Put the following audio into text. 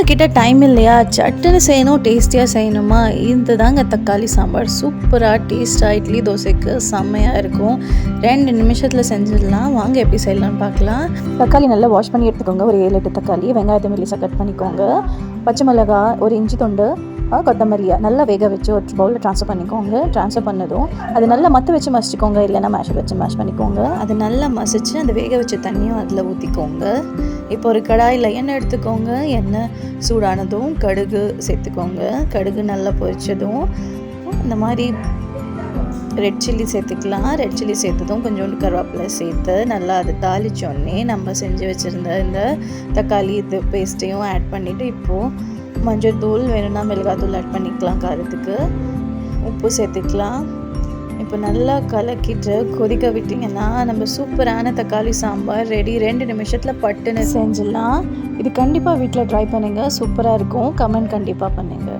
உங்ககிட்ட டைம் இல்லையா? சட்டுன்னு செய்யணும் டேஸ்டியாக செய்யணுமா? இது தாங்க தக்காளி சாம்பார். சூப்பராக டேஸ்ட்டாக இட்லி தோசைக்கு செம்மையாக இருக்கும். ரெண்டு நிமிஷத்தில் செஞ்சிடலாம். வாங்க எப்படி செய்யலாம்னு பார்க்கலாம். தக்காளி நல்லா வாஷ் பண்ணி எடுத்துக்கோங்க. ஒரு ஏழு எட்டு தக்காளி வெங்காயத்தை மெல்லிசாக கட் பண்ணிக்கோங்க. பச்சை மிளகா ஒரு இஞ்சி தொண்டு கொத்தமல்லியை நல்லா வேக வச்சு ஒரு பவுலில் ட்ரான்ஸ்ஃபர் பண்ணிக்கோங்க. ட்ரான்ஸ்ஃபர் பண்ணதும் அது நல்லா மற்ற வச்சு மசிச்சுக்கோங்க. இல்லைன்னா மேஷர் வச்சு மேஷ் பண்ணிக்கோங்க. அது நல்லா மசிச்சு அந்த வேக வச்ச தண்ணியும் அதில் ஊற்றிக்கோங்க இப்போ ஒரு கடாயில் எண்ணெய் எடுத்துக்கோங்க. எண்ணெய் சூடானதும் கடுகு சேர்த்துக்கோங்க. கடுகு நல்லா பொரிச்சதும் இந்த மாதிரி ரெட் சில்லி சேர்த்துக்கலாம். ரெட் சில்லி சேர்த்ததும் கொஞ்சோண்டு கருவேப்பிலை சேர்த்து நல்லா அதை தாளிச்சோடனே நம்ம செஞ்சு வச்சுருந்த இந்த தக்காளி இது பேஸ்ட்டையும் ஆட் பண்ணிவிட்டு இப்போது மஞ்சள் தூள் வேணும்னா மிளகாத்தூள் ஆட் பண்ணிக்கலாம் காரத்துக்கு. உப்பு சேர்த்துக்கலாம். இப்போ நல்லா கலக்கிட்டு கொதிக்க விட்டிங்கன்னா நம்ம சூப்பரான தக்காளி சாம்பார் ரெடி. ரெண்டு நிமிஷத்தில் பட்டுன்னு செஞ்சிடலாம். இது கண்டிப்பாக வீட்டில் ட்ரை பண்ணுங்கள் சூப்பராக இருக்கும். கமெண்ட் கண்டிப்பாக பண்ணுங்கள்